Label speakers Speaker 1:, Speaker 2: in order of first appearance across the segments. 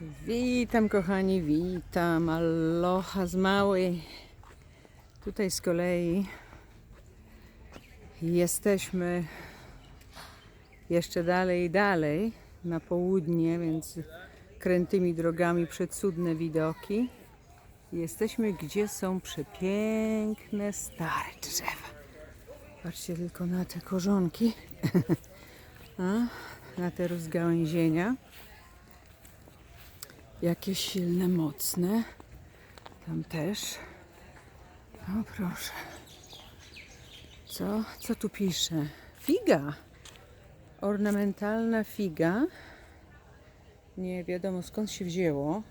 Speaker 1: Witam kochani, witam. Aloha z małej. Tutaj z kolei jesteśmy jeszcze dalej i dalej na południe, więc krętymi drogami przecudne widoki. Jesteśmy gdzie są przepiękne stare drzewa. Patrzcie tylko na te korzonki, na te rozgałęzienia. Jakie silne, mocne. Tam też. O proszę. Co? Co tu pisze? Figa. Ornamentalna figa. Nie wiadomo skąd się wzięło.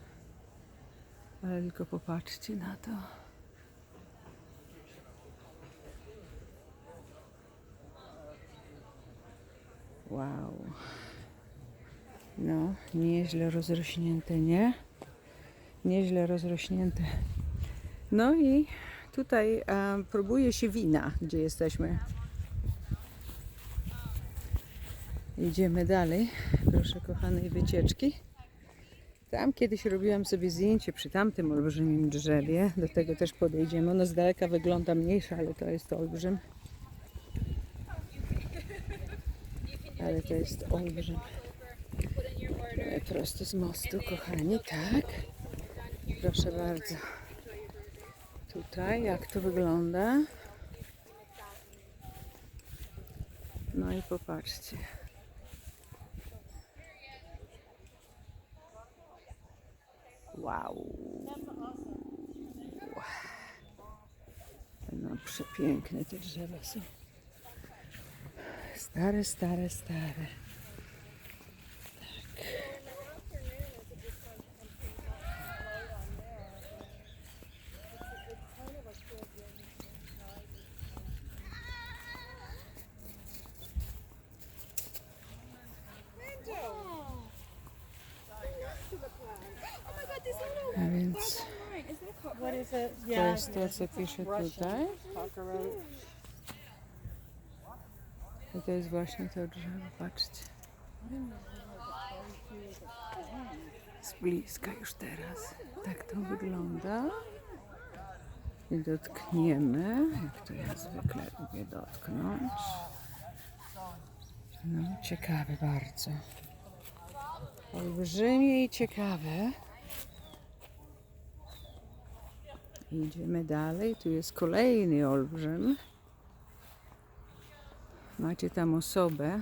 Speaker 1: Ale tylko popatrzcie na to. Wow. No, nieźle rozrośnięte, nie? Nieźle rozrośnięte. No i tutaj e, próbuje się wina, gdzie jesteśmy. Idziemy dalej, proszę kochanej wycieczki. Tam kiedyś robiłam sobie zdjęcie przy tamtym olbrzymim drzewie. Do tego też podejdziemy. Ono z daleka wygląda mniejsze, ale to jest olbrzym. Ale to jest olbrzym. Prosto z mostu, kochani, tak. Proszę bardzo. Tutaj, jak to wygląda. No i popatrzcie. Wow. No przepiękne te drzewa są. Stare, stare, stare. A więc
Speaker 2: It?
Speaker 1: to co pisze tutaj. I to jest właśnie to drzewo, patrzcie. Z bliska już teraz. Tak to wygląda. I dotkniemy, jak to ja zwykle lubię dotknąć. No, ciekawe bardzo. Olbrzymie i ciekawe. Idziemy dalej. Tu jest kolejny olbrzym. Macie tam osobę,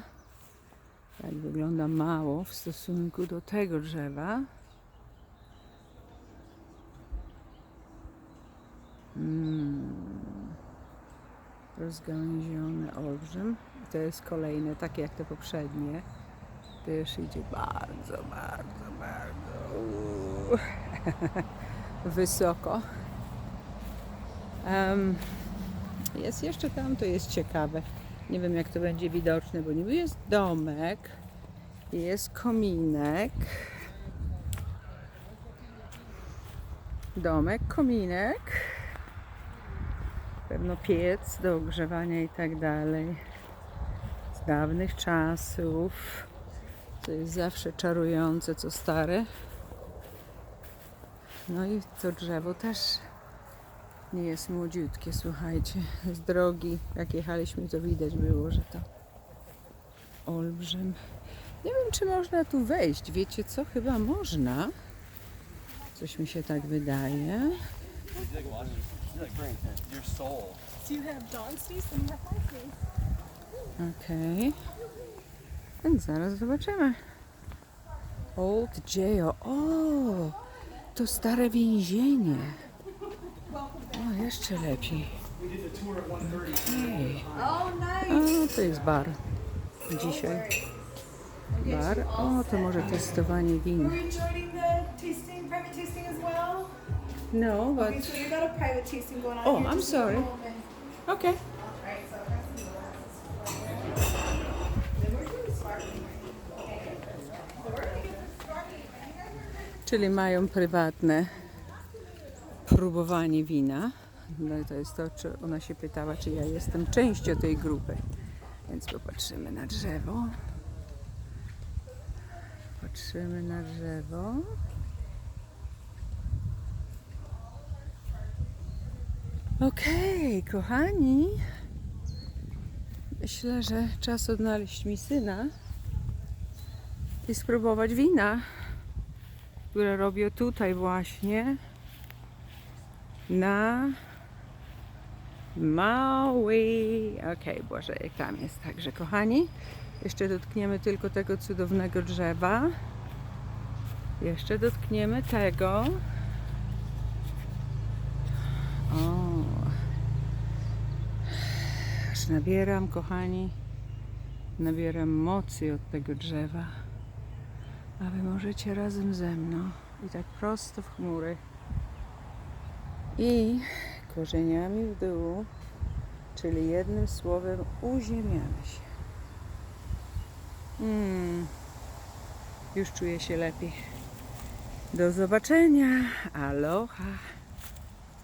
Speaker 1: jak wygląda mało w stosunku do tego drzewa. Mm. Rozgałęziony olbrzym. To jest kolejne, takie jak te poprzednie. Też idzie bardzo, bardzo, bardzo wysoko. Em, jest jeszcze tam, to jest ciekawe. Nie wiem jak to będzie widoczne, bo niby jest domek, jest kominek. Domek, kominek. Pewno piec do ogrzewania i tak dalej. Z dawnych czasów. To jest zawsze czarujące, co stare. No i to drzewo też nie jest młodziutkie, słuchajcie. Z drogi, jak jechaliśmy, to widać było, że to olbrzym. Nie wiem, czy można tu wejść. Wiecie co? Chyba można. Coś mi się tak wydaje. Okej. Więc zaraz zobaczymy. Old jail. O! To stare więzienie. Jeszcze lepiej. Okej. O, to jest bar. Dzisiaj. Bar. O, to może testowanie win. No, but...
Speaker 3: Okay.
Speaker 1: Oh. I'm sorry.
Speaker 3: Okay.
Speaker 1: Czyli mają prywatne próbowanie wina. No to jest to, czy ona się pytała, czy ja jestem częścią tej grupy. Więc popatrzymy na drzewo. Patrzymy na drzewo. Okej, kochani. Myślę, że czas odnaleźć mi syna i spróbować wina, które robię tutaj właśnie na Maui. Okej, Boże, jak tam jest. Także, kochani, jeszcze dotkniemy tylko tego cudownego drzewa. Jeszcze dotkniemy tego. O. Aż nabieram, kochani, nabieram mocy od tego drzewa. A wy możecie razem ze mną i tak prosto w chmury. I korzeniami w dół, czyli jednym słowem uziemiamy się. Mm, już czuję się lepiej. Do zobaczenia. Aloha.